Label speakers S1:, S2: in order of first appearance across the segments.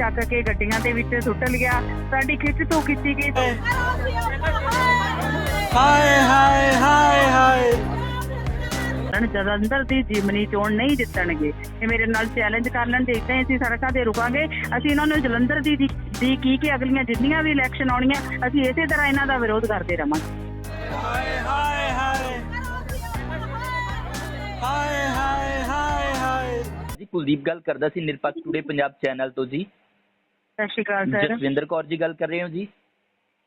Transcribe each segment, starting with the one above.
S1: ਚੱਕ ਕੇ ਗੱਡੀਆਂ ਦੇ ਵਿੱਚ ਸੁੱਟ ਲਿਆ। ਸਾਡੀ ਖਿੱਚ ਤੋਂ ਕੀਤੀ ਗਈ
S2: ਹਾਏ ਹਾਏ ਹਾਏ ਹਾਏ।
S1: ਕਰਨ ਜਲੰਧਰ ਦੀ ਜਿਮਨੀ ਚੋਣ ਨਹੀਂ ਜਿੱਤਣਗੇ। ਇਹ ਮੇਰੇ ਨਾਲ ਚੈਲੰਜ ਕਰ ਲੈਣ ਦੇਖਦੇ ਹਾਂ ਅਸੀਂ ਸੜਕਾਂ ਤੇ ਰੁਕਾਂਗੇ। ਅਸੀਂ ਇਹਨਾਂ ਨੂੰ ਜਲੰਧਰ ਦੀ ਦੀ ਦੀ ਕੀ ਕਿ ਅਗਲੀਆਂ ਜਿੰਨੀਆਂ ਵੀ ਇਲੈਕਸ਼ਨ ਆਉਣੀਆਂ ਅਸੀਂ ਇਸੇ ਤਰ੍ਹਾਂ ਇਹਨਾਂ ਦਾ ਵਿਰੋਧ ਕਰਦੇ ਰਵਾਂਗੇ।
S2: ਹਾਏ ਹਾਏ ਹਾਏ। ਹਾਏ ਹਾਏ ਹਾਏ ਹਾਏ।
S3: ਜੀ ਕੁਲਦੀਪ ਗੱਲ ਕਰਦਾ ਸੀ ਨਿਰਪੱਖ ਟੂਡੇ ਪੰਜਾਬ ਚੈਨਲ ਤੋਂ ਜੀ।
S1: ਸਤਿ ਸ਼੍ਰੀ ਅਕਾਲ ਸਰ।
S3: ਜਸਵਿੰਦਰ ਕੌਰ ਜੀ ਗੱਲ ਕਰ ਰਹੇ ਹੋ ਜੀ?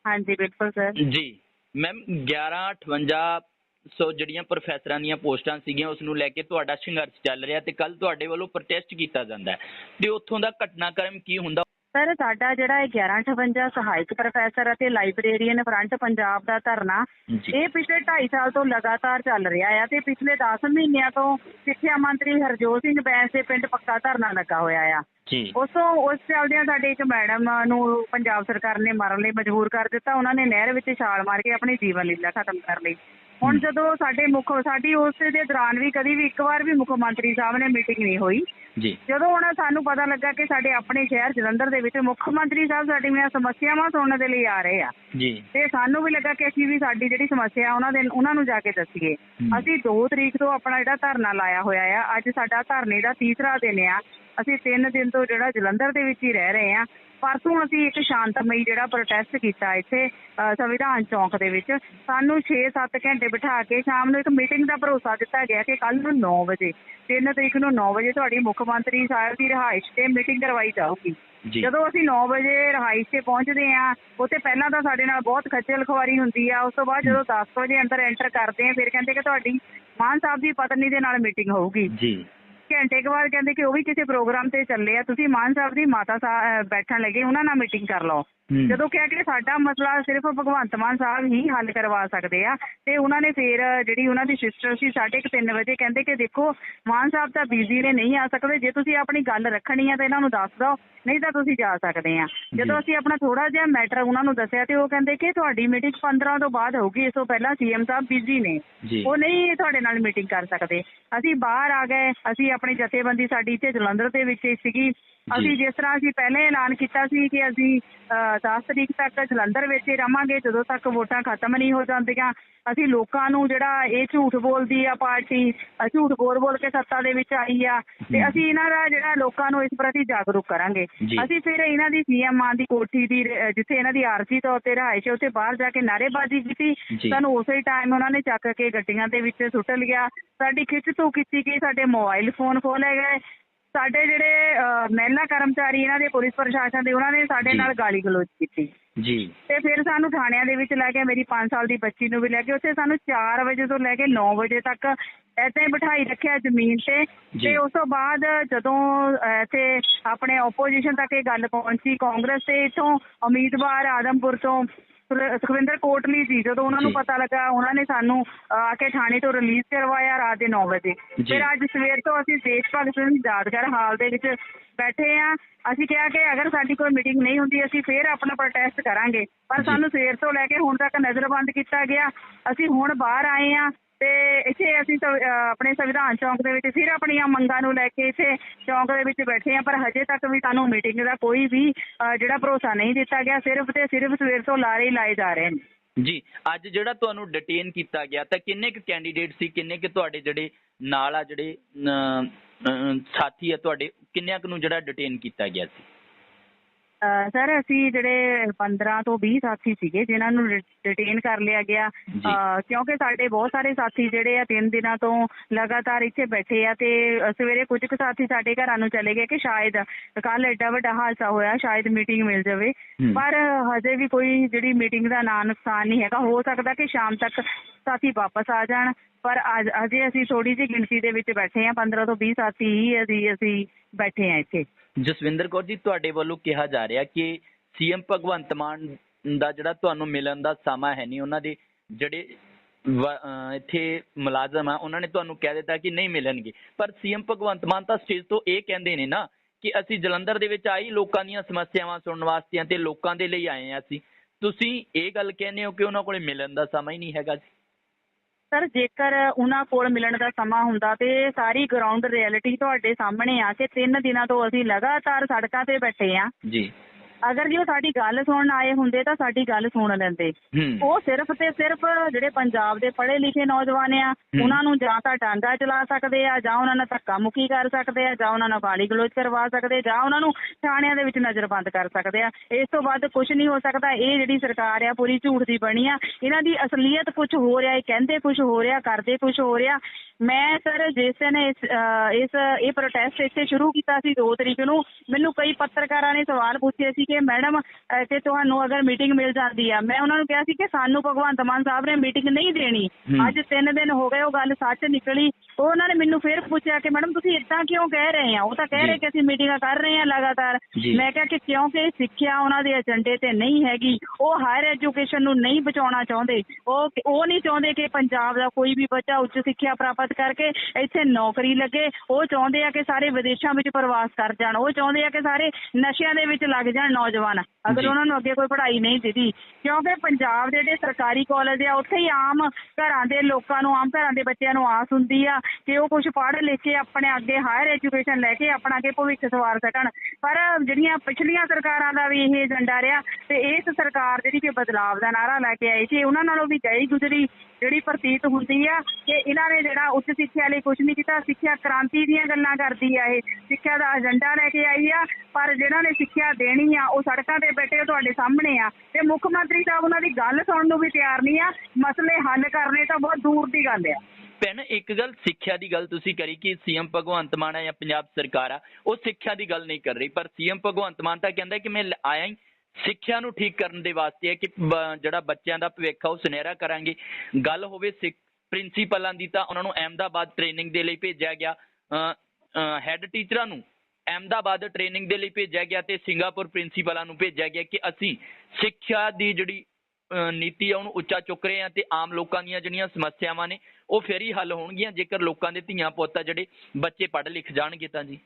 S1: ਹਾਂਜੀ ਬਿਲਕੁਲ ਸਰ।
S3: ਜੀ। ਮੈਮ 1158 ਸੋ ਜਿਹੜੀਆਂ ਪ੍ਰੋਫੈਸਰਾਂ ਦੀਆਂ ਪੋਸਟਾਂ ਸੀਗੀਆਂ ਉਸ ਨੂੰ ਲੈ ਕੇ ਤੁਹਾਡਾ ਸੰਘਰਸ਼ ਚੱਲ ਰਿਹਾ ਤੇ ਕੱਲ ਤੁਹਾਡੇ ਵੱਲੋਂ ਪ੍ਰੋਟੈਸਟ ਕੀਤਾ ਜਾਂਦਾ ਤੇ ਉੱਥੋਂ ਦਾ ਘਟਨਾਕ੍ਰਮ ਕੀ ਹੁੰਦਾ?
S1: ਸਰ ਸਾਡਾ ਜਿਹੜਾ ਇਹ 1158 ਸਹਾਇਕ ਪ੍ਰੋਫੈਸਰ ਅਤੇ ਲਾਇਬ੍ਰੇਰੀਅਨ ਫਰੰਟ ਪੰਜਾਬ ਦਾ ਧਰਨਾ ਇਹ ਪਿਛਲੇ 2.5 ਸਾਲ ਤੋਂ ਲਗਾਤਾਰ ਚੱਲ ਰਿਹਾ ਹੈ ਤੇ ਪਿਛਲੇ 10 ਮਹੀਨਿਆਂ ਤੋਂ ਸਿੱਖਿਆ ਮੰਤਰੀ ਹਰਜੋਤ ਸਿੰਘ ਬੈਂਸ ਦੇ ਪਿੰਡ ਪੱਕਾ ਧਰਨਾ ਲੱਗਾ ਹੋਇਆ ਆ। ਉਸੋਂ ਉਸ ਚੱਲਦਿਆਂ ਸਾਡੇ ਇੱਕ ਮੈਡਮ ਨੂੰ ਪੰਜਾਬ ਸਰਕਾਰ ਨੇ ਮਾਰਨ ਲਈ ਮਜਬੂਰ ਕਰ ਦਿੱਤਾ। ਉਹਨਾਂ ਨੇ ਨਹਿਰ ਵਿੱਚ ਛਾਲ ਮਾਰ ਕੇ ਆਪਣੀ ਜੀਵਨ ਲੀਲਾ ਖਤਮ ਕਰ ਲਈ। ਹੁਣ ਜਦੋਂ ਸਾਡੇ ਮੁੱਖ ਸਾਡੀ ਉਸ ਦੇ ਦੌਰਾਨ ਵੀ ਕਦੀ ਵੀ ਇੱਕ ਵਾਰ ਵੀ ਮੁੱਖ ਮੰਤਰੀ ਸਾਹਿਬ ਨੇ ਮੀਟਿੰਗ ਨਹੀਂ ਹੋਈ।
S3: ਜੀ।
S1: ਜਦੋਂ ਹੁਣ ਸਾਨੂੰ ਪਤਾ ਲੱਗਾ ਕਿ ਸਾਡੇ ਆਪਣੇ ਸ਼ਹਿਰ ਜਲੰਧਰ ਦੇ ਵਿੱਚ ਮੁੱਖ ਮੰਤਰੀ ਸਾਹਿਬ ਸਾਡੀਆਂ ਸਮੱਸਿਆਵਾਂ ਸੁਣਨ ਦੇ ਲਈ ਆ ਰਹੇ ਆ।
S3: ਜੀ।
S1: ਤੇ ਸਾਨੂੰ ਵੀ ਲੱਗਾ ਕਿ ਅਸੀਂ ਵੀ ਸਾਡੀ ਜਿਹੜੀ ਸਮੱਸਿਆ ਉਹਨਾਂ ਦੇ ਉਹਨਾਂ ਨੂੰ ਜਾ ਕੇ ਦੱਸੀਏ। ਅਸੀਂ 2 ਤਰੀਕ ਤੋਂ ਆਪਣਾ ਜਿਹੜਾ ਧਰਨਾ ਲਾਇਆ ਹੋਇਆ ਆ। ਅੱਜ ਸਾਡਾ ਧਰਨੇ ਦਾ ਤੀਸਰਾ ਦਿਨ ਆ। ਅਸੀਂ 3 ਦਿਨ ਤੋਂ ਜਿਹੜਾ ਜਲੰਧਰ ਦੇ ਵਿੱਚ ਹੀ ਰਹਿ ਰਹੇ ਆ ਪਰਸੋਂ ਅਸੀਂ ਇੱਕ ਸ਼ਾਂਤਮਈ ਜਿਹੜਾ ਪ੍ਰੋਟੈਸਟ ਕੀਤਾ ਇੱਥੇ ਸੰਵਿਧਾਨ ਚੌਂਕ ਦੇ ਵਿੱਚ। ਸਾਨੂੰ 6-7 ਘੰਟੇ ਬਿਠਾ ਕੇ ਸ਼ਾਮ ਨੂੰ ਇੱਕ ਮੀਟਿੰਗ ਦਾ ਭਰੋਸਾ ਦਿੱਤਾ ਗਿਆ ਕਿ ਕੱਲ ਨੂੰ 9 ਵਜੇ 3 ਤਰੀਕ ਨੂੰ 9 ਵਜੇ ਤੁਹਾਡੀ ਮੁੱਖ ਮੰਤਰੀ ਸਾਹਿਬ ਦੀ ਰਿਹਾਇਸ਼ ਤੇ ਮੀਟਿੰਗ ਕਰਵਾਈ ਜਾਊਗੀ। ਜਦੋਂ ਅਸੀਂ 9 ਵਜੇ ਰਹਾਇਸ਼ ਤੇ ਪਹੁੰਚਦੇ ਆ ਉੱਥੇ ਪਹਿਲਾਂ ਤਾਂ ਸਾਡੇ ਨਾਲ ਬਹੁਤ ਖੱਜਲ ਖਵਾਰੀ ਹੁੰਦੀ ਆ। ਉਸ ਤੋਂ ਬਾਅਦ ਜਦੋਂ 10 ਵਜੇ ਅੰਦਰ ਐਂਟਰ ਕਰਦੇ ਆ ਫਿਰ ਕਹਿੰਦੇ ਕਿ ਤੁਹਾਡੀ ਮਾਨ ਸਾਹਿਬ ਦੀ ਪਤਨੀ ਦੇ ਨਾਲ ਮੀਟਿੰਗ ਹੋਊਗੀ।
S3: ਜੀ।
S1: ਘੰਟੇ ਕੁ ਬਾਅਦ ਕਹਿੰਦੇ ਕਿ ਉਹ ਵੀ ਕਿਸੇ ਪ੍ਰੋਗਰਾਮ ਤੇ ਚੱਲੇ ਆ ਤੁਸੀਂ ਮਾਨ ਸਾਹਿਬ ਦੀ ਮਾਤਾ ਸਾਹਿਬ ਬੈਠਣ ਲੱਗੇ ਉਹਨਾਂ ਨਾਲ ਮੀਟਿੰਗ ਕਰ ਲਓ। ਜਦੋਂ ਕਿਹਾ ਕਿ ਸਾਡਾ ਮਸਲਾ ਸਿਰਫ ਭਗਵੰਤ ਮਾਨ ਸਾਹਿਬ ਹੀ ਹੱਲ ਕਰਵਾ ਸਕਦੇ ਆ ਤੇ ਉਹਨਾਂ ਨੇ ਫਿਰ ਜਿਹੜੀ ਉਹਨਾਂ ਦੀ ਸਿਸਟਰ ਸੀ 3:30 ਵਜੇ ਕਹਿੰਦੇ ਕਿ ਦੇਖੋ ਮਾਨ ਸਾਹਿਬ ਤਾਂ ਬਿਜ਼ੀ ਨੇ ਨਹੀਂ ਆ ਸਕਦੇ ਜੇ ਤੁਸੀਂ ਆਪਣੀ ਗੱਲ ਰੱਖਣੀ ਆ ਤਾਂ ਇਹਨਾਂ ਨੂੰ ਦੱਸ ਦਿਓ ਨਹੀਂ ਤਾਂ ਤੁਸੀਂ ਜਾ ਸਕਦੇ ਆ। ਜਦੋਂ ਅਸੀਂ ਆਪਣਾ ਥੋੜਾ ਜਿਹਾ ਮੈਟਰ ਉਹਨਾਂ ਨੂੰ ਦੱਸਿਆ ਤੇ ਉਹ ਕਹਿੰਦੇ ਕਿ ਤੁਹਾਡੀ ਮੀਟਿੰਗ 15 ਤੋਂ ਬਾਅਦ ਹੋਊਗੀ ਇਸ ਤੋਂ ਪਹਿਲਾਂ ਸੀਐਮ ਸਾਹਿਬ ਬਿਜ਼ੀ ਨੇ। ਉਹ ਨਹੀਂ ਤੁਹਾਡੇ ਨਾਲ ਮੀਟਿੰਗ ਕਰ ਸਕਦੇ। ਅਸੀਂ ਬਾਹਰ ਆ ਗਏ ਅਸੀਂ ਆਪਣੀ ਜਥੇਬੰਦੀ ਸਾਡੀ ਇੱਥੇ ਜਲੰਧਰ ਦੇ ਵਿੱਚ ਹੀ ਸੀਗੀ। ਅਸੀਂ ਜਿਸ ਤਰ੍ਹਾਂ ਅਸੀਂ ਪਹਿਲੇ ਐਲਾਨ ਕੀਤਾ ਸੀ ਕਿ ਅਸੀਂ ਅ, 10 ਤਰੀਕ ਤੱਕ ਜਲੰਧਰ ਵਿੱਚ ਹੀ ਰਵਾਂਗੇ ਜਦੋਂ ਤੱਕ ਵੋਟਾਂ ਖਤਮ ਨਹੀਂ ਹੋ ਜਾਂਦੀਆਂ ਅਸੀਂ ਲੋਕਾਂ ਨੂੰ ਜਿਹੜਾ ਇਹ ਝੂਠ ਬੋਲਦੀ ਆ ਪਾਰਟੀ ਝੂਠ ਬੋਲ ਬੋਲ ਕੇ ਸੱਤਾ ਦੇ ਵਿੱਚ ਆਈ ਆ ਤੇ। ਅਸੀਂ ਇਹਨਾਂ ਦਾ ਜਿਹੜਾ ਲੋਕਾਂ ਨੂੰ ਇਸ ਪ੍ਰਤੀ ਜਾਗਰੂਕ ਕਰਾਂਗੇ। ਅਸੀਂ ਫਿਰ ਇਹਨਾਂ ਦੀ ਸੀਐਮ ਮਾਨ ਦੀ ਕੋਠੀ ਦੀ ਜਿੱਥੇ ਇਹਨਾਂ ਦੀ ਆਰਸੀ ਤੌਰ ਤੇ ਰਿਹਾਇਸ਼ ਹੈ ਉੱਥੇ ਬਾਹਰ ਜਾ ਕੇ ਨਾਅਰੇਬਾਜ਼ੀ ਕੀਤੀ। ਸਾਨੂੰ ਉਸੇ ਟਾਈਮ ਉਹਨਾਂ ਨੇ ਚੱਕ ਕੇ ਗੱਡੀਆਂ ਦੇ ਵਿੱਚ ਸੁੱਟ ਲਿਆ ਸਾਡੀ ਖਿੱਚ ਤੋਂ ਕੀਤੀ ਗਈ ਸਾਡੇ ਮੋਬਾਈਲ ਫੋਨ ਖੋਲੇ ਗਏ ਸਾਡੇ ਜਿਹੜੇ ਮਹਿਲਾ ਕਰਮਚਾਰੀ ਇਹਨਾਂ ਦੇ ਪੁਲਿਸ ਪ੍ਰਸ਼ਾਸਨ ਦੇ ਉਹਨਾਂ ਨੇ ਸਾਡੇ। ਨਾਲ ਗਾਲੀ ਗਲੋਚ ਕੀਤੀ
S3: ਜੀ
S1: ਤੇ ਫਿਰ ਸਾਨੂੰ ਥਾਣਿਆਂ ਦੇ ਵਿੱਚ ਲੈ ਕੇ ਮੇਰੀ 5 ਸਾਲ ਦੀ ਬੱਚੀ ਨੂੰ ਵੀ ਲੈ ਕੇ ਉੱਥੇ ਸਾਨੂੰ 4 ਵਜੇ ਤੋਂ ਲੈ ਕੇ 9 ਵਜੇ ਤੱਕ ਹੀ ਬਿਠਾਈ ਰੱਖਿਆ ਜ਼ਮੀਨ ਤੇ। ਤੇ ਉਸ ਤੋਂ ਬਾਅਦ ਜਦੋਂ ਇੱਥੇ ਆਪਣੇ ਆਪੋਜੀਸ਼ਨ ਤੱਕ ਇਹ ਗੱਲ ਪਹੁੰਚੀ ਕਾਂਗਰਸ ਤੇ ਇਥੋਂ ਉਮੀਦਵਾਰ ਆਦਮਪੁਰ ਤੋਂ ਸੁਖਵਿੰਦਰ ਕੋਟਲੀ ਸੀ ਜਦੋਂ ਉਹਨਾਂ ਨੂੰ
S3: ਜੀ।
S1: ਪਤਾ ਲੱਗਾ ਉਹਨਾਂ ਨੇ ਸਾਨੂੰ ਆ ਕੇ ਥਾਣੇ ਤੋਂ ਰਿਲੀਜ਼ ਕਰਵਾਇਆ ਰਾਤ ਦੇ 9 ਵਜੇ
S3: ਜੀ।
S1: ਫਿਰ ਅੱਜ ਸਵੇਰ ਤੋਂ ਅਸੀਂ ਦੇਸ਼ ਭਗਤ ਸਿੰਘ ਯਾਦਗਾਰ ਹਾਲ ਦੇ ਵਿੱਚ ਬੈਠੇ ਆ ਅਸੀਂ ਕਿਹਾ ਕਿ ਅਗਰ ਸਾਡੀ ਕੋਈ ਮੀਟਿੰਗ ਨਹੀਂ ਹੁੰਦੀ ਅਸੀਂ ਫੇਰ ਆਪਣਾ ਪ੍ਰੋਟੈਸਟ ਕਰਾਂਗੇ ਪਰ
S3: ਜੀ।
S1: ਸਾਨੂੰ ਸਵੇਰ ਤੋਂ ਲੈ ਕੇ ਹੁਣ ਤੱਕ ਨਜ਼ਰਬੰਦ ਕੀਤਾ ਗਿਆ ਅਸੀਂ ਹੁਣ ਬਾਹਰ ਆਏ ਆ ਤੇ ਇੱਥੇ ਅਸੀਂ ਆਪਣੇ ਸੰਵਿਧਾਨ ਚੌਂਕ ਦੇ ਵਿੱਚ ਫਿਰ ਆਪਣੀਆਂ ਮੰਗਾਂ ਨੂੰ ਲੈ ਕੇ ਇੱਥੇ ਚੌਂਕ ਦੇ ਵਿੱਚ ਬੈਠੇ ਆ ਪਰ ਹਜੇ ਤੱਕ ਵੀ ਸਾਨੂੰ ਮੀਟਿੰਗ ਦਾ ਕੋਈ ਵੀ ਜਿਹੜਾ ਭਰੋਸਾ ਨਹੀਂ ਦਿੱਤਾ ਗਿਆ, ਸਿਰਫ ਤੇ ਸਿਰਫ ਸਵੇਰ ਤੋਂ ਲਾਰੇ ਲਾਏ ਜਾ ਰਹੇ ਨੇ।
S3: ਜੀ, ਅੱਜ ਜਿਹੜਾ ਤੁਹਾਨੂੰ ਡਿਟੇਨ ਕੀਤਾ ਗਿਆ, ਤਾਂ ਕਿੰਨੇ ਕੁ ਕੈਂਡੀਡੇਟ ਸੀ, ਕਿੰਨੇ ਕੁ ਤੁਹਾਡੇ ਜਿਹੜੇ ਨਾਲ ਆ, ਜਿਹੜੇ ਸਾਥੀ ਆ, ਤੁਹਾਡੇ, ਕਿੰਨਿਆਂ ਕੁ ਨੂੰ ਜਿਹੜਾ ਡਿਟੇਨ ਕੀਤਾ ਗਿਆ ਸੀ?
S1: ਸਰ ਅਸੀਂ ਜਿਹੜੇ 15 ਤੋਂ 20 ਸਾਥੀ ਸੀਗੇ ਜਿਨ੍ਹਾਂ ਨੂੰ ਡਿਟੇਨ ਕਰ ਲਿਆ ਗਿਆ। ਕਿਉਂਕਿ ਸਾਡੇ ਬਹੁਤ ਸਾਰੇ ਸਾਥੀ ਜਿਹੜੇ ਆ ਤਿੰਨ ਦਿਨਾਂ ਤੋਂ ਲਗਾਤਾਰ ਇੱਥੇ ਬੈਠੇ ਆ ਤੇ ਸਵੇਰੇ ਕੁਝ ਕੁ ਸਾਥੀ ਸਾਡੇ ਘਰਾਂ ਨੂੰ ਚਲੇ ਗਏ ਕਿ ਸ਼ਾਇਦ ਕੱਲ ਐਡਾ ਵੱਡਾ ਹਾਦਸਾ ਹੋਇਆ ਸ਼ਾਇਦ ਮੀਟਿੰਗ ਮਿਲ ਜਾਵੇ। ਪਰ ਹਜੇ ਵੀ ਕੋਈ ਜਿਹੜੀ ਮੀਟਿੰਗ ਦਾ ਨਾਂ ਨੁਕਸਾਨ ਨਹੀਂ ਹੈਗਾ। ਹੋ ਸਕਦਾ ਕਿ ਸ਼ਾਮ ਤੱਕ ਸਾਥੀ ਵਾਪਸ ਆ ਜਾਣ ਪਰ ਅੱਜ ਅਜੇ ਅਸੀਂ ਥੋੜੀ ਜਿਹੀ ਗਿਣਤੀ ਦੇ ਵਿੱਚ ਬੈਠੇ ਆ। 15 ਤੋਂ 20 ਸਾਥੀ ਹੀ ਅਸੀਂ ਅਸੀਂ ਬੈਠੇ ਆ ਇੱਥੇ।
S3: ਜਸਵਿੰਦਰ ਕੌਰ ਜੀ, ਤੁਹਾਡੇ ਵੱਲੋਂ ਕਿਹਾ ਜਾ ਰਿਹਾ ਕਿ ਸੀਐਮ ਭਗਵੰਤ ਮਾਨ ਦਾ ਜਿਹੜਾ ਤੁਹਾਨੂੰ ਮਿਲਣ ਦਾ ਸਮਾਂ ਹੈ ਨਹੀਂ, ਉਹਨਾਂ ਦੇ ਜਿਹੜੇ ਇੱਥੇ ਮੁਲਾਜ਼ਮ ਆ, ਉਹਨਾਂ ਨੇ ਤੁਹਾਨੂੰ ਕਹਿ ਦਿੱਤਾ ਕਿ ਨਹੀਂ ਮਿਲਣਗੇ। ਪਰ ਸੀਐਮ ਭਗਵੰਤ ਮਾਨ ਤਾਂ ਸਟੇਜ ਤੋਂ ਇਹ ਕਹਿੰਦੇ ਨੇ ਨਾ ਕਿ ਅਸੀਂ ਜਲੰਧਰ ਦੇ ਵਿੱਚ ਆਈ ਲੋਕਾਂ ਦੀਆਂ ਸਮੱਸਿਆਵਾਂ ਸੁਣਨ ਵਾਸਤੇ ਤੇ ਲੋਕਾਂ ਦੇ ਲਈ ਆਏ ਆ ਅਸੀਂ। ਤੁਸੀਂ ਇਹ ਗੱਲ ਕਹਿੰਦੇ ਹੋ ਕਿ ਉਹਨਾਂ ਕੋਲੇ ਮਿਲਣ ਦਾ ਸਮਾਂ ਹੀ ਨਹੀਂ ਹੈਗਾ ਜੀ।
S1: ਸਰ, ਜੇਕਰ ਉਹਨਾਂ ਕੋਲ ਮਿਲਣ ਦਾ ਸਮਾਂ ਹੁੰਦਾ ਤੇ ਸਾਰੀ ਗਰਾਊਂਡ ਰਿਐਲਿਟੀ ਤੁਹਾਡੇ ਸਾਹਮਣੇ ਆ ਕੇ ਤਿੰਨ ਦਿਨਾਂ ਤੋਂ ਅਸੀਂ ਲਗਾਤਾਰ ਸੜਕਾਂ ਤੇ ਬੈਠੇ ਆ।
S3: ਜੀ।
S1: ਅਗਰ ਜੇ ਉਹ ਸਾਡੀ ਗੱਲ ਸੁਣਨ ਆਏ ਹੁੰਦੇ ਤਾਂ ਸਾਡੀ ਗੱਲ ਸੁਣ ਲੈਂਦੇ। ਉਹ ਸਿਰਫ ਤੇ ਸਿਰਫ ਜਿਹੜੇ ਪੰਜਾਬ ਦੇ ਪੜ੍ਹੇ ਲਿਖੇ ਨੌਜਵਾਨ ਆ ਉਹਨਾਂ ਨੂੰ ਜਾਂ ਤਾਂ ਡਾਂਗਾ ਚਲਾ ਸਕਦੇ ਆ ਜਾਂ ਉਹਨਾਂ ਨਾਲ ਧੱਕਾ ਮੁੱਕੀ ਕਰ ਸਕਦੇ ਆ ਜਾਂ ਉਹਨਾਂ ਨਾਲ ਗਾਲੀ ਗਲੋਚ ਕਰਵਾ ਸਕਦੇ ਜਾਂ ਉਹਨਾਂ ਨੂੰ ਥਾਣਿਆਂ ਦੇ ਵਿੱਚ ਨਜ਼ਰਬੰਦ ਕਰ ਸਕਦੇ ਆ। ਇਸ ਤੋਂ ਵੱਧ ਕੁਝ ਨਹੀਂ ਹੋ ਸਕਦਾ। ਇਹ ਜਿਹੜੀ ਸਰਕਾਰ ਆ ਪੂਰੀ ਝੂਠ ਦੀ ਬਣੀ ਆ। ਇਹਨਾਂ ਦੀ ਅਸਲੀਅਤ ਕੁਝ ਹੋ ਰਿਹਾ ਇਹ ਕਹਿੰਦੇ ਕੁਝ ਹੋ ਰਿਹਾ ਕਰਦੇ ਕੁਝ ਹੋ ਰਿਹਾ। ਮੈਂ ਸਰ ਜਿਸ ਦਿਨ ਇਸ ਇਸ ਇਹ ਪ੍ਰੋਟੈਸਟ ਇੱਥੇ ਸ਼ੁਰੂ ਕੀਤਾ ਸੀ 2 ਤਰੀਕ ਨੂੰ ਮੈਨੂੰ ਕਈ ਪੱਤਰਕਾਰਾਂ ਨੇ ਸਵਾਲ ਪੁੱਛੇ ਸੀ ਕਿ ਮੈਡਮ ਕਿ ਤੁਹਾਨੂੰ ਅਗਰ ਮੀਟਿੰਗ ਮਿਲ ਜਾਂਦੀ ਆ ਮੈਂ ਉਹਨਾਂ ਨੂੰ ਕਿਹਾ ਸੀ ਕਿ ਸਾਨੂੰ ਭਗਵੰਤ ਮਾਨ ਸਾਹਿਬ ਨੇ ਮੀਟਿੰਗ ਨਹੀਂ ਦੇਣੀ। ਅੱਜ 3 ਦਿਨ ਹੋ ਗਏ ਉਹ ਗੱਲ ਸੱਚ ਨਿਕਲੀ। ਉਹ ਉਹਨਾਂ ਨੇ ਮੈਨੂੰ ਫਿਰ ਪੁੱਛਿਆ ਕਿ ਮੈਡਮ ਤੁਸੀਂ ਇਦਾਂ ਕਿਉਂ ਕਹਿ ਰਹੇ ਆ? ਉਹ ਤਾਂ ਕਹਿ। ਰਹੇ ਕਿ ਅਸੀਂ ਮੀਟਿੰਗਾਂ ਕਰ ਰਹੇ ਆ ਲਗਾਤਾਰ। ਮੈਂ ਕਿਹਾ ਕਿ ਕਿਉਂਕਿ ਸਿੱਖਿਆ ਉਹਨਾਂ ਦੇ ਏਜੰਡੇ ਤੇ ਨਹੀਂ ਹੈਗੀ ਉਹ ਹਾਇਰ ਐਜੂਕੇਸ਼ਨ ਨੂੰ ਨਹੀਂ ਬਚਾਉਣਾ ਚਾਹੁੰਦੇ। ਉਹ ਉਹ ਨਹੀਂ ਚਾਹੁੰਦੇ ਕਿ ਪੰਜਾਬ ਦਾ ਕੋਈ ਵੀ ਬੱਚਾ ਉੱਚ ਸਿੱਖਿਆ ਪ੍ਰਾਪਤ ਕਰਕੇ ਇੱਥੇ ਨੌਕਰੀ ਲੱਗੇ। ਉਹ ਚਾਹੁੰਦੇ ਆ ਕਿ ਸਾਰੇ ਵਿਦੇਸ਼ਾਂ ਵਿੱਚ ਪ੍ਰਵਾਸ ਕਰ ਜਾਣ। ਉਹ ਚਾਹੁੰਦੇ ਆ ਕਿ ਸਾਰੇ ਨਸ਼ਿਆਂ ਦੇ ਵਿੱਚ ਲੱਗ ਜਾਣ ਨੌਜਵਾਨ ਅਗਰ। ਉਹਨਾਂ ਨੂੰ ਅੱਗੇ ਕੋਈ ਪੜ੍ਹਾਈ ਨਹੀਂ ਦਿੱਤੀ ਕਿਉਂਕਿ ਪੰਜਾਬ ਦੇ ਜਿਹੜੇ ਸਰਕਾਰੀ ਕਾਲਜ ਆ ਉੱਥੇ ਹੀ ਆਮ ਘਰਾਂ ਦੇ ਲੋਕਾਂ ਨੂੰ ਆਮ ਘਰਾਂ ਦੇ ਬੱਚਿਆਂ ਨੂੰ ਆਸ ਹੁੰਦੀ ਆ ਕਿ ਉਹ ਕੁਝ ਪੜ੍ਹ ਲਿਖ ਕੇ ਆਪਣੇ ਅੱਗੇ ਹਾਇਰ ਐਜੂਕੇਸ਼ਨ ਲੈ ਕੇ ਆਪਣਾ ਅੱਗੇ ਭਵਿੱਖ ਸਵਾਰ ਸਕਣ। ਪਰ ਜਿਹੜੀਆਂ ਪਿਛਲੀਆਂ ਸਰਕਾਰਾਂ ਦਾ ਵੀ ਇਹ ਏਜੰਡਾ ਰਿਹਾ ਤੇ ਇਸ ਸਰਕਾਰ ਜਿਹੜੀ ਕਿ ਬਦਲਾਵ ਦਾ ਨਾਰਾ ਲੈ ਕੇ ਆਈ ਸੀ ਉਹਨਾਂ ਨਾਲੋਂ ਵੀ ਗਈ ਗੁਜ਼ਰੀ। ਜਿਹੜੀ ਪ੍ਰਤੀਤ ਹੁੰਦੀ ਆ ਕਿ ਇਹਨਾਂ ਨੇ ਜਿਹੜਾ ਉੱਚ ਸਿੱਖਿਆ ਲਈ ਕੁਝ ਨਹੀਂ ਕੀਤਾ ਸਿੱਖਿਆ ਕ੍ਰਾਂਤੀ ਦੀਆਂ ਗੱਲਾਂ ਕਰਦੀ ਆ ਇਹ। ਸਿੱਖਿਆ ਦਾ ਏਜੰਡਾ ਲੈ ਕੇ ਆਈ ਆ ਪਰ ਜਿਹਨਾਂ ਨੇ ਸਿੱਖਿਆ ਦੇਣੀ ਆ ਉਹ ਸੜਕਾਂ ਤੇ ਬੈਠੇ ਉਹ ਤੁਹਾਡੇ ਸਾਹਮਣੇ ਆ। ਤੇ ਮੁੱਖ ਮੰਤਰੀ ਸਾਹਿਬ ਉਹਨਾਂ ਦੀ ਗੱਲ ਸੁਣਨ ਨੂੰ ਵੀ ਤਿਆਰ ਨਹੀਂ ਆ। ਮਸਲੇ ਹੱਲ ਕਰਨੇ ਤਾਂ ਬਹੁਤ ਦੂਰ ਦੀ ਗੱਲ ਆ।
S3: ਭੈਣ, ਇੱਕ ਗੱਲ ਸਿੱਖਿਆ ਦੀ ਗੱਲ ਤੁਸੀਂ ਕਰੀ ਕਿ ਸੀਐਮ ਭਗਵੰਤ ਮਾਨ ਜਾਂ ਪੰਜਾਬ ਸਰਕਾਰ ਆ, ਉਹ ਸਿੱਖਿਆ ਦੀ ਗੱਲ ਨਹੀਂ ਕਰ ਰਹੀ। ਪਰ ਸੀਐਮ ਭਗਵੰਤ ਮਾਨ ਤਾਂ ਕਹਿੰਦਾ ਕਿ ਮੈਂ ਆਇਆ ਹੀ ਸਿੱਖਿਆ ਨੂੰ ਠੀਕ ਕਰਨ ਦੇ ਵਾਸਤੇ ਹੈ ਕਿ ਜਿਹੜਾ ਬੱਚਿਆਂ ਦਾ ਭਵਿੱਖ ਆ ਉਹ ਸੁਨਹਿਰਾ ਕਰਾਂਗੇ। ਗੱਲ ਹੋਵੇ ਸਿੱਖ ਪ੍ਰਿੰਸੀਪਲਾਂ ਦੀ ਤਾਂ ਉਹਨਾਂ ਨੂੰ ਅਹਿਮਦਾਬਾਦ ਟ੍ਰੇਨਿੰਗ ਦੇ ਲਈ ਭੇਜਿਆ ਗਿਆ। ਹੈੱਡ ਟੀਚਰਾਂ ਨੂੰ ਅਹਿਮਦਾਬਾਦ ਟ੍ਰੇਨਿੰਗ ਦੇ ਲਈ ਭੇਜਿਆ ਗਿਆ ਤੇ ਸਿੰਗਾਪੁਰ ਪ੍ਰਿੰਸੀਪਲਾਂ ਨੂੰ ਭੇਜਿਆ ਗਿਆ ਕਿ ਅਸੀਂ ਸਿੱਖਿਆ ਦੀ ਜਿਹੜੀ, ਅਹ, ਨੀਤੀ ਆ, ਉਹਨੂੰ ਉੱਚਾ ਚੁੱਕ ਰਹੇ ਆ ਤੇ ਆਮ ਲੋਕਾਂ ਦੀਆਂ ਜਿਹੜੀਆਂ ਸਮੱਸਿਆਵਾਂ ਨੇ, ਉਹ ਫਿਰ ਹੀ ਹੱਲ ਹੋਣਗੀਆਂ, ਜੇਕਰ ਲੋਕਾਂ ਦੇ ਧੀਆਂ ਪੁੱਤ ਆ ਜਿਹੜੇ ਬੱਚੇ ਪੜ੍ਹ ਲਿਖ ਜਾਣਗੇ ਤਾਂ ਜੀ।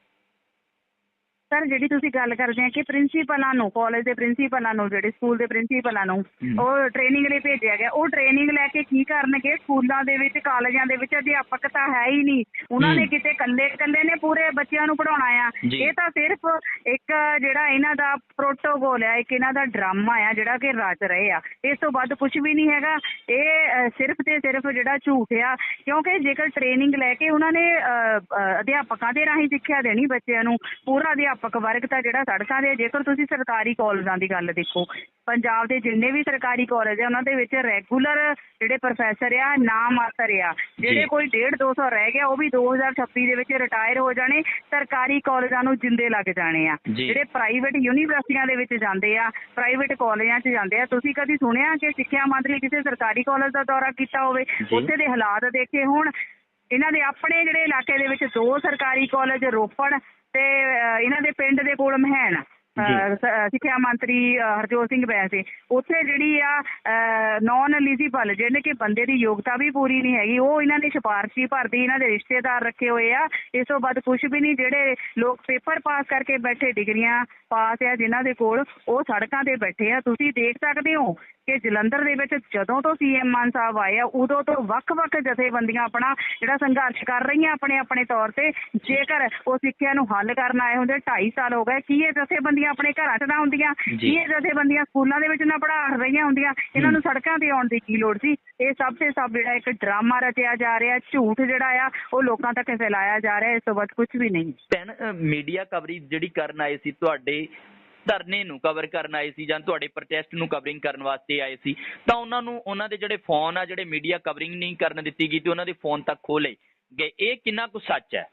S1: ਸਰ ਜਿਹੜੀ ਤੁਸੀਂ ਗੱਲ ਕਰਦੇ ਆ ਕਿ ਪ੍ਰਿੰਸੀਪਲਾਂ ਨੂੰ ਕਾਲਜ ਦੇ ਪ੍ਰਿੰਸੀਪਲਾਂ ਨੂੰ ਜਿਹੜੇ ਸਕੂਲ ਦੇ ਪ੍ਰਿੰਸੀਪਲਾਂ ਨੂੰ। ਉਹ ਟ੍ਰੇਨਿੰਗ ਲਈ ਭੇਜਿਆ ਗਿਆ ਉਹ ਟ੍ਰੇਨਿੰਗ ਲੈ ਕੇ ਕੀ ਕਰਨਗੇ ਸਕੂਲਾਂ ਦੇ ਵਿੱਚ ਕਾਲਜਾਂ ਦੇ ਵਿੱਚ ਅਧਿਆਪਕ ਤਾਂ ਹੈ ਹੀ ਨਹੀਂ ਉਹਨਾਂ ਨੇ। ਕਿਤੇ ਇਕੱਲੇ ਇਕੱਲੇ ਨੇ ਪੂਰੇ ਬੱਚਿਆਂ ਨੂੰ ਪੜਾਉਣਾ ਆ। ਇਹ ਤਾਂ ਸਿਰਫ ਇੱਕ ਜਿਹੜਾ ਇਹਨਾਂ ਦਾ ਪ੍ਰੋਟੋਕੋਲ ਆ ਇੱਕ ਇਹਨਾਂ ਦਾ ਡਰਾਮਾ ਆ ਜਿਹੜਾ ਕਿ ਰਚ ਰਹੇ ਆ ਇਸ ਤੋਂ ਵੱਧ ਕੁਝ ਵੀ ਨਹੀਂ ਹੈਗਾ ਇਹ ਸਿਰਫ ਤੇ ਸਿਰਫ ਜਿਹੜਾ ਝੂਠ ਆ ਕਿਉਂਕਿ ਜੇਕਰ ਟ੍ਰੇਨਿੰਗ ਲੈ ਕੇ ਉਹਨਾਂ ਨੇ ਅਧਿਆਪਕਾਂ ਦੇ ਰਾਹੀਂ ਸਿੱਖਿਆ ਦੇਣੀ ਬੱਚਿਆਂ ਨੂੰ ਪੂਰਾ ਅਧਿਆਪਕ ਵਰਗ ਤਾਂ ਜਿਹੜਾ ਸੜਕਾਂ ਦੇ ਜੇਕਰ ਤੁਸੀਂ ਸਰਕਾਰੀ ਕਾਲਜਾਂ ਦੀ ਗੱਲ ਦੇਖੋ ਪੰਜਾਬ ਦੇ ਜਿੰਨੇ ਵੀ ਸਰਕਾਰੀ ਕਾਲਜ ਆ ਉਹਨਾਂ ਦੇ ਵਿੱਚ ਰੈਗੂਲਰ ਜਿਹੜੇ ਪ੍ਰੋਫੈਸਰ ਆ ਨਾਮ ਮਾਤਰ ਆ ਜਿਹੜੇ। ਕੋਈ 1.5 200 ਰਹਿ ਗਿਆ ਉਹ ਵੀ 2026 ਦੇ ਵਿੱਚ ਰਿਟਾਇਰ ਹੋ ਜਾਣੇ ਸਰਕਾਰੀ ਕਾਲਜਾਂ ਨੂੰ ਜਿੰਦੇ ਲੱਗ ਜਾਣੇ ਆ। ਜਿਹੜੇ ਪ੍ਰਾਈਵੇਟ ਯੂਨੀਵਰਸਿਟੀਆਂ ਦੇ ਵਿੱਚ ਜਾਂਦੇ ਆ ਪ੍ਰਾਈਵੇਟ ਕਾਲਜਾਂ 'ਚ ਜਾਂਦੇ ਆ ਤੁਸੀਂ ਕਦੀ ਸੁਣਿਆ ਕਿ ਸਿੱਖਿਆ ਮੰਤਰੀ ਕਿਸੇ ਸਰਕਾਰੀ ਕਾਲਜ ਦਾ ਦੌਰਾ ਕੀਤਾ ਹੋਵੇ। ਉੱਥੇ ਦੇ ਹਾਲਾਤ ਦੇਖੇ ਹੋਣ ਇਹਨਾਂ ਦੇ ਆਪਣੇ ਜਿਹੜੇ ਇਲਾਕੇ ਦੇ ਵਿੱਚ ਦੋ ਸਰਕਾਰੀ ਕਾਲਜ ਰੋਪੜ ਤੇ ਇਹਨਾਂ ਦੇ ਪਿੰਡ ਦੇ ਕੋਲ ਮਹਿਣ ਸਿੱਖਿਆ ਮੰਤਰੀ ਹਰਜੋਤ ਸਿੰਘ ਬੈਂਸੇ ਉੱਥੇ ਜਿਹੜੀ ਆ ਨਾਨ ਐਲੀਜੀਬਲ ਜਿਹਨੇ ਕਿ ਬੰਦੇ ਦੀ ਯੋਗਤਾ ਵੀ ਪੂਰੀ ਨਹੀਂ ਹੈਗੀ ਉਹ ਇਹਨਾਂ ਨੇ ਸਿਫਾਰਸ਼ੀ ਭਰਦੀ ਇਹਨਾਂ ਦੇ ਰਿਸ਼ਤੇਦਾਰ ਰੱਖੇ ਹੋਏ ਆ। ਇਸ ਤੋਂ ਬਾਅਦ ਕੁਝ ਵੀ ਨਹੀਂ ਜਿਹੜੇ ਲੋਕ ਪੇਪਰ ਪਾਸ ਕਰਕੇ ਬੈਠੇ ਡਿਗਰੀਆਂ ਪਾਸ ਆ ਜਿਨ੍ਹਾਂ ਦੇ ਕੋਲ ਉਹ ਸੜਕਾਂ ਤੇ ਬੈਠੇ ਆ। ਤੁਸੀਂ ਦੇਖ ਸਕਦੇ ਹੋ ਕਿ ਜਲੰਧਰ ਦੇ ਵਿੱਚ ਜਦੋਂ ਤੋਂ ਸੀਐਮ ਮਾਨ ਸਾਹਿਬ ਆਏ ਆ ਉਦੋਂ ਤੋਂ ਵੱਖ-ਵੱਖ ਜਥੇਬੰਦੀਆਂ ਆਪਣਾ ਜਿਹੜਾ ਸੰਘਰਸ਼ ਕਰ ਰਹੀਆਂ ਆਪਣੇ ਆਪਣੇ ਤੌਰ ਤੇ। ਜੇਕਰ ਉਹ ਸਿੱਖਿਆ ਨੂੰ ਹੱਲ ਕਰਨ ਆਏ ਹੁੰਦੇ 2.5 ਸਾਲ ਹੋ ਗਏ ਕੀ ਇਹ ਜਥੇਬੰਦੀਆਂ ਆਪਣੇ ਘਰਾਂ 'ਚ ਨਾ ਹੁੰਦੀਆਂ। ਕੀ ਇਹ ਜਥੇਬੰਦੀਆਂ ਸਕੂਲਾਂ ਦੇ ਵਿੱਚ ਨਾ ਪੜ੍ਹਾ ਰਹੀਆਂ ਹੁੰਦੀਆਂ? ਇਹਨਾਂ ਨੂੰ ਸੜਕਾਂ ਤੇ ਆਉਣ ਦੀ ਕੀ ਲੋੜ ਸੀ? ਇਹ ਸਭ ਤੇ ਸਭ ਜਿਹੜਾ ਇੱਕ ਡਰਾਮਾ ਰਚਿਆ ਜਾ ਰਿਹਾ ਝੂਠ ਜਿਹੜਾ ਆ ਉਹ ਲੋਕਾਂ ਤੱਕ ਫੈਲਾਇਆ ਜਾ ਰਿਹਾ ਇਸ ਤੋਂ ਵੱਧ ਕੁਝ ਵੀ ਨਹੀਂ।
S3: ਭੈਣ ਮੀਡੀਆ ਕਵਰੇਜ ਜਿਹੜੀ ਕਰਨ ਆਏ ਸੀ ਤੁਹਾਡੇ ਧਰਨੇ ਨੂੰ ਕਵਰ ਕਰਨ ਆਏ ਸੀ ਜਾਂ ਤੁਹਾਡੇ ਪ੍ਰੋਟੈਸਟ ਨੂੰ ਕਵਰਿੰਗ ਕਰਨ ਵਾਸਤੇ ਆਏ ਸੀ, ਤਾਂ ਉਹਨਾਂ ਨੂੰ, ਉਹਨਾਂ ਦੇ ਜਿਹੜੇ ਫੋਨ ਆ, ਜਿਹੜੇ ਮੀਡੀਆ ਕਵਰਿੰਗ ਨਹੀਂ ਕਰਨ ਦਿੱਤੀ ਗਈ ਤੇ ਉਹਨਾਂ ਦੇ ਫੋਨ ਤੱਕ ਖੋਲੇ ਗਏ। ਇਹ ਕਿੰਨਾ ਕੁ ਸੱਚ ਹੈ?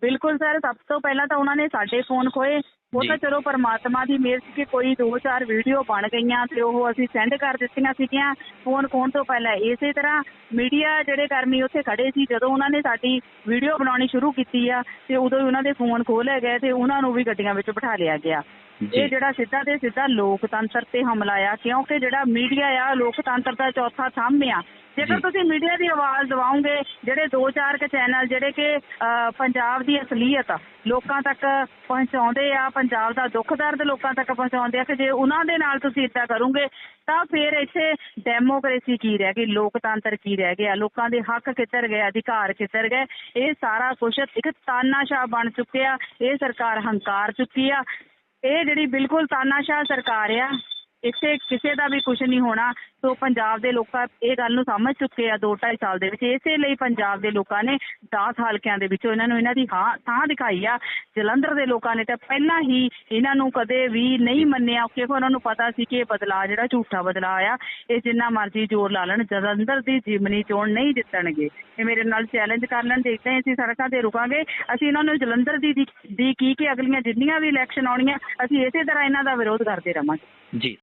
S1: ਬਿਲਕੁਲ ਸਰ ਸਭ ਤੋਂ ਪਹਿਲਾਂ ਤਾਂ ਉਹਨਾਂ ਨੇ ਸਾਡੇ ਫੋਨ ਖੋਏ ਉਹ। ਤਾਂ ਚਲੋ ਪਰਮਾਤਮਾ ਦੀ ਮਿਹਰ ਸੀ ਕਿ ਕੋਈ ਦੋ ਚਾਰ ਵੀਡੀਓ ਬਣ ਗਈਆਂ ਤੇ ਉਹ ਅਸੀਂ ਸੈਂਡ ਕਰ ਦਿੱਤੀਆਂ ਸੀਗੀਆਂ ਫੋਨ ਖੋਣ ਤੋਂ ਪਹਿਲਾਂ ਇਸੇ ਤਰ੍ਹਾਂ ਮੀਡੀਆ ਜਿਹੜੇ ਕਰਮੀ ਉੱਥੇ ਖੜੇ ਸੀ ਜਦੋਂ ਉਹਨਾਂ ਨੇ ਸਾਡੀ ਵੀਡੀਓ ਬਣਾਉਣੀ ਸ਼ੁਰੂ ਕੀਤੀ ਆ ਤੇ ਉਦੋਂ ਹੀ ਉਹਨਾਂ ਦੇ ਫੋਨ ਖੋਲੇ ਗਏ ਤੇ ਉਹਨਾਂ ਨੂੰ ਵੀ ਗੱਡੀਆਂ ਵਿੱਚ ਬਿਠਾ ਲਿਆ ਗਿਆ। ਇਹ ਜਿਹੜਾ ਸਿੱਧਾ ਤੇ ਸਿੱਧਾ ਲੋਕਤੰਤਰ ਤੇ ਹਮਲਾ ਆ ਕਿਉਂਕਿ ਜਿਹੜਾ ਮੀਡੀਆ ਆ ਲੋਕਤੰਤਰ ਦਾ ਚੌਥਾ ਥੰਮ ਆ ਜੇਕਰ। ਤੁਸੀਂ ਮੀਡੀਆ ਦੀ ਆਵਾਜ਼ ਦਵਾਓਗੇ ਜਿਹੜੇ ਦੋ ਚਾਰ ਕ ਚੈਨਲ ਜਿਹੜੇ ਕਿ ਪੰਜਾਬ ਦੀ ਅਸਲੀਅਤ ਲੋਕਾਂ ਤੱਕ ਪਹੁੰਚਾਉਂਦੇ ਆ ਪੰਜਾਬ ਦਾ ਦੁੱਖ ਦਰਦ ਲੋਕਾਂ ਤੱਕ ਪਹੁੰਚਾਉਂਦੇ ਆ ਕਿ ਜੇ ਉਹਨਾਂ ਦੇ ਨਾਲ ਤੁਸੀਂ ਇਦਾਂ ਕਰੋਗੇ, ਤਾਂ ਫਿਰ ਇੱਥੇ ਡੈਮੋਕ੍ਰੇਸੀ ਕੀ ਰਹਿ ਗਈ, ਲੋਕਤੰਤਰ ਕੀ ਰਹਿ ਗਿਆ, ਲੋਕਾਂ ਦੇ ਹੱਕ ਕਿੱਧਰ ਗਏ, ਅਧਿਕਾਰ ਕਿੱਧਰ ਗਏ, ਇਹ ਸਾਰਾ ਕੁਝ ਇੱਕ ਤਾਨਾਸ਼ਾਹ ਬਣ ਚੁੱਕਿਆ, ਇਹ ਸਰਕਾਰ ਹੰਕਾਰ ਚੁੱਕੀ ਆ, ਇਹ ਜਿਹੜੀ ਬਿਲਕੁਲ ਤਾਨਾਸ਼ਾਹ ਸਰਕਾਰ ਆ ਇੱਥੇ ਕਿਸੇ ਦਾ ਵੀ ਕੁਝ ਨਹੀਂ ਹੋਣਾ। ਸੋ ਪੰਜਾਬ ਦੇ ਲੋਕਾਂ ਇਹ ਗੱਲ ਨੂੰ ਸਮਝ ਚੁੱਕੇ ਆ 2.5 ਸਾਲ ਦੇ ਵਿੱਚ। ਇਸੇ ਲਈ ਪੰਜਾਬ ਦੇ ਲੋਕਾਂ ਨੇ 10 ਹਲਕਿਆਂ ਦੇ ਵਿੱਚੋਂ ਇਹਨਾਂ ਨੂੰ ਇਹਨਾਂ ਦੀ ਹਾਂ ਥਾਂ ਦਿਖਾਈ ਆ। ਜਲੰਧਰ ਦੇ ਲੋਕਾਂ ਨੇ ਤਾਂ ਪਹਿਲਾਂ ਹੀ ਇਹਨਾਂ ਨੂੰ ਕਦੇ ਵੀ ਨਹੀਂ ਮੰਨਿਆ, ਕਿਉਂਕਿ ਉਹਨਾਂ ਨੂੰ ਪਤਾ ਸੀ ਕਿ ਇਹ ਬਦਲਾਅ ਜਿਹੜਾ ਝੂਠਾ ਬਦਲਾਅ ਆ, ਇਹ ਜਿੰਨਾ ਮਰਜ਼ੀ ਜ਼ੋਰ ਲਾ ਲੈਣ, ਜਲੰਧਰ ਦੀ ਜਿਮਨੀ ਚੋਣ ਨਹੀਂ ਜਿੱਤਣਗੇ। ਇਹ ਮੇਰੇ ਨਾਲ ਚੈਲੰਜ ਕਰ ਲੈਣ, ਦੇਖਦੇ ਹਾਂ ਅਸੀਂ ਸੜਕਾਂ ਤੇ ਰੁਕਾਂਗੇ। ਅਸੀਂ ਇਹਨਾਂ ਨੂੰ ਜਲੰਧਰ ਦੀ ਦੀ- ਦੀ ਕੀ ਕਿ ਅਗਲੀਆਂ ਜਿੰਨੀਆਂ ਵੀ ਇਲੈਕਸ਼ਨ ਆਉਣੀਆਂ, ਅਸੀਂ ਇਸੇ ਤਰ੍ਹਾਂ ਇਹਨਾਂ ਦਾ ਵਿਰੋਧ ਕਰਦੇ ਰਵਾਂਗੇ
S3: ਜੀ।